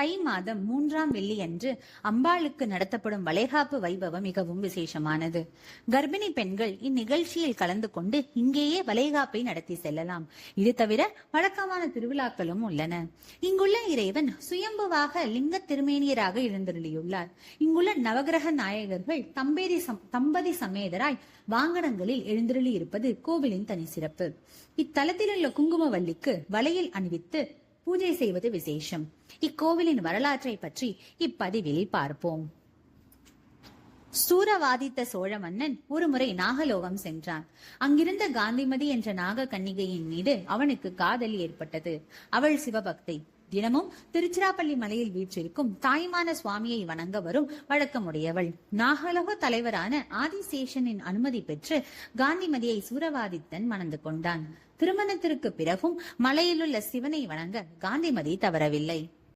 தை மாதம் மூன்றாம் வெள்ளி அன்று அம்பாளுக்கு நடத்தப்படும் வளைகாப்பு வைபவம் மிகவும் விசேஷமானது. கர்ப்பிணி பெண்கள் இந்நிகழ்ச்சியில் கலந்து கொண்டு இங்கேயே வளைகாப்பை நடத்தி செல்லலாம். இது தவிர வழக்கமான திருவிழாக்களும் உள்ளன. இங்குள்ள இறைவன் சுயம்புவாக லிங்க திருமேனியராக எழுந்தருளியுள்ளார். இங்குள்ள நவகிரக நாயகர்கள் தம்பேதி தம்பதி சமேதராய் வாங்கடங்களில் எழுந்தருளி இருப்பது கோவிலின் தனி சிறப்பு இத்தலத்திலுள்ள குங்குமவல்லிக்கு வலையில் அணிவித்து பூஜை செய்வது விசேஷம். இக்கோவிலின் வரலாற்றை பற்றி இப்பதிவில் பார்ப்போம். சூரவாதித்த சோழ மன்னன் ஒருமுறை நாகலோகம் சென்றான். அங்கிருந்த காந்திமதி என்ற நாக கன்னிகையின் மீது அவனுக்கு காதல் ஏற்பட்டது. அவள் சிவபக்தை. தினமும் திருச்சிராப்பள்ளி மலையில் வீற்றிருக்கும் தாய்மான சுவாமியை வணங்க வரும் வழக்கமுடையவள். நாகலோக தலைவரான ஆதிசேஷனின் அனுமதி பெற்று காந்திமதியை சூரவாதித்தன் மணந்து கொண்டான். திருமணத்திற்கு பிறகும் மலையிலுள்ள சிவனை வணங்க காந்திமதி தவறவில்லை.